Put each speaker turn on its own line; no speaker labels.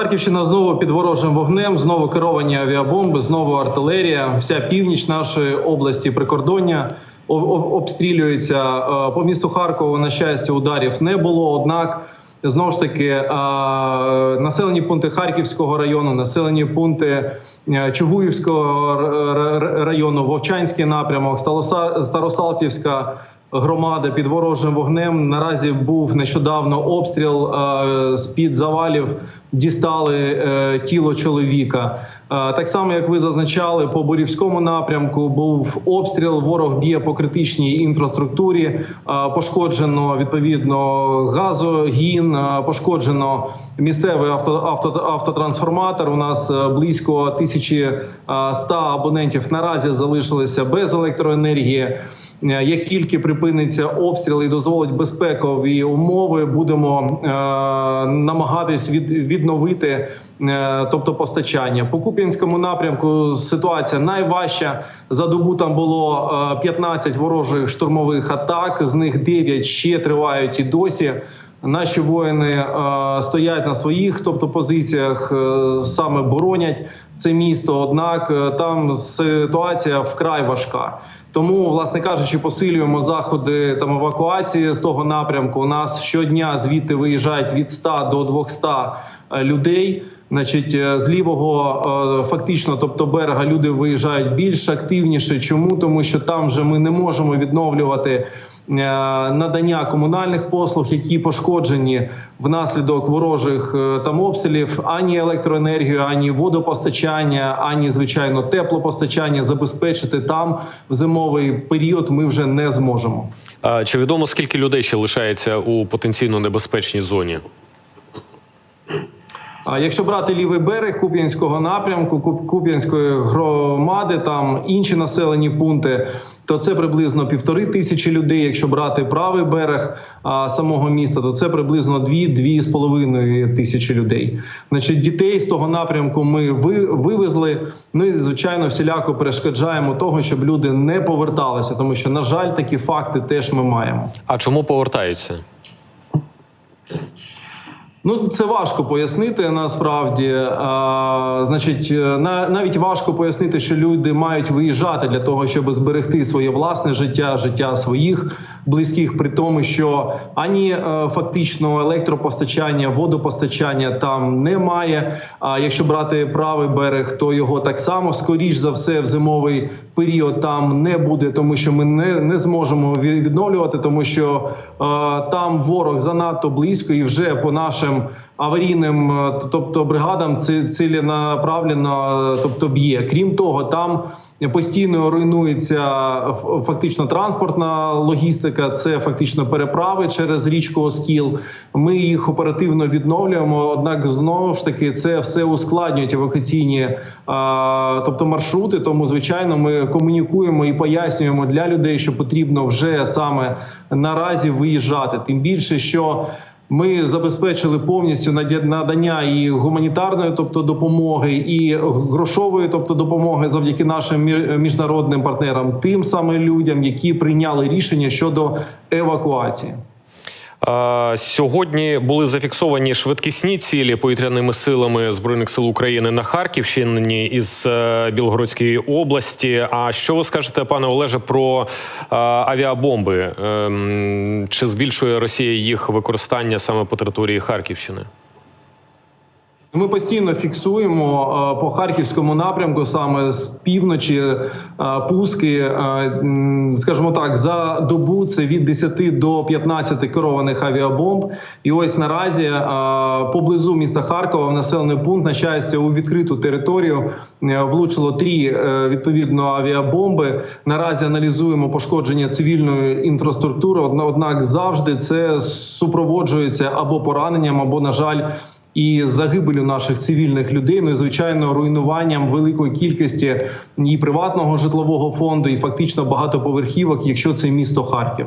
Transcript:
Харківщина знову під ворожим вогнем, знову керовані авіабомби, знову артилерія. Вся північ нашої області прикордоння обстрілюється. Е, По місту Харкову, на щастя, ударів не було. Однак, знову ж таки, е, населені пункти Харківського району, населені пункти е, Чугуївського району, Вовчанський напрямок, Старосалтівська громада під ворожим вогнем. Наразі був нещодавно обстріл е, з під завалів. Дістали е, тіло чоловіка. Е, так само, як ви зазначали, по Борівському напрямку був обстріл. Ворог б'є по критичній інфраструктурі. Е, пошкоджено відповідно газогін, е, пошкоджено місцевий авто, авто, автотрансформатор. У нас е, близько 1100 абонентів наразі залишилися без електроенергії. Е, Як тільки припиниться обстріл і дозволить безпекові умови, будемо е, намагатись від, відновити, е, тобто постачання по Куп'янському напрямку. Ситуація найважча за добу. Там було е, 15 ворожих штурмових атак. З них 9 ще тривають і досі. Наші воїни е, стоять на своїх, тобто позиціях, е, саме боронять це місто. Однак е, там ситуація вкрай важка. Тому, власне кажучи, посилюємо заходи там евакуації з того напрямку. У нас щодня звідти виїжджають від 100 до 200 е, людей. Значить, е, з лівого фактично, тобто берега, люди виїжджають більш активніше. Чому тому, що там вже ми не можемо відновлювати надання комунальних послуг, які пошкоджені внаслідок ворожих е, там обстрілів, ані електроенергію, ані водопостачання, ані звичайно теплопостачання забезпечити там в зимовий період. Ми вже не зможемо.
А чи відомо скільки людей ще лишається у потенційно небезпечній зоні?
А якщо брати лівий берег Куп'янського напрямку, Куп- Куп'янської громади, там інші населені пункти, то це приблизно півтори тисячі людей. Якщо брати правий берег а, самого міста, то це приблизно дві-дві з половиною тисячі людей. Значить, дітей з того напрямку ми ви, вивезли. Ну і звичайно, всіляко перешкоджаємо того, щоб люди не поверталися, тому що на жаль, такі факти теж ми маємо.
А чому повертаються?
Ну, це важко пояснити насправді. А, значить, е, на, навіть важко пояснити, що люди мають виїжджати для того, щоб зберегти своє власне життя, життя своїх близьких, при тому, що ані е, фактично електропостачання, водопостачання там немає. А якщо брати правий берег, то його так само скоріш за все в зимовий період там не буде, тому що ми не, не зможемо відновлювати, тому що е, там ворог занадто близько і вже по нашим аварійним, е, тобто бригадам, ці- ціленаправленно, е, тобто б'є. Крім того, там постійно руйнується фактично транспортна логістика. Це фактично переправи через річку Оскіл. Ми їх оперативно відновлюємо. Однак, знову ж таки, це все ускладнюють евакуаційні, а, тобто маршрути. Тому, звичайно, ми комунікуємо і пояснюємо для людей, що потрібно вже саме наразі виїжджати. Тим більше, що ми забезпечили повністю надання і гуманітарної, тобто допомоги, і грошової, тобто допомоги, завдяки нашим мі- міжнародним партнерам, тим самим людям, які прийняли рішення щодо евакуації.
Сьогодні були зафіксовані швидкісні цілі повітряними силами збройних сил України на Харківщині із е, Білгородської області. А що ви скажете, пане Олеже, про е, авіабомби? Ем, Чи збільшує Росія їх використання саме по території Харківщини?
Ми постійно фіксуємо е, по харківському напрямку, саме з півночі, е, пуски, е, скажімо так, за добу це від 10 до 15 керованих авіабомб. І ось наразі поблизу міста Харкова в населений пункт на щастя у відкриту територію влучило три відповідно авіабомби. Наразі аналізуємо пошкодження цивільної інфраструктури. Одна- Однак завжди це супроводжується або пораненням, або на жаль і загибелю наших цивільних людей, ну і звичайно руйнуванням великої кількості і приватного житлового фонду, і фактично багатоповерхівок, якщо це місто Харків.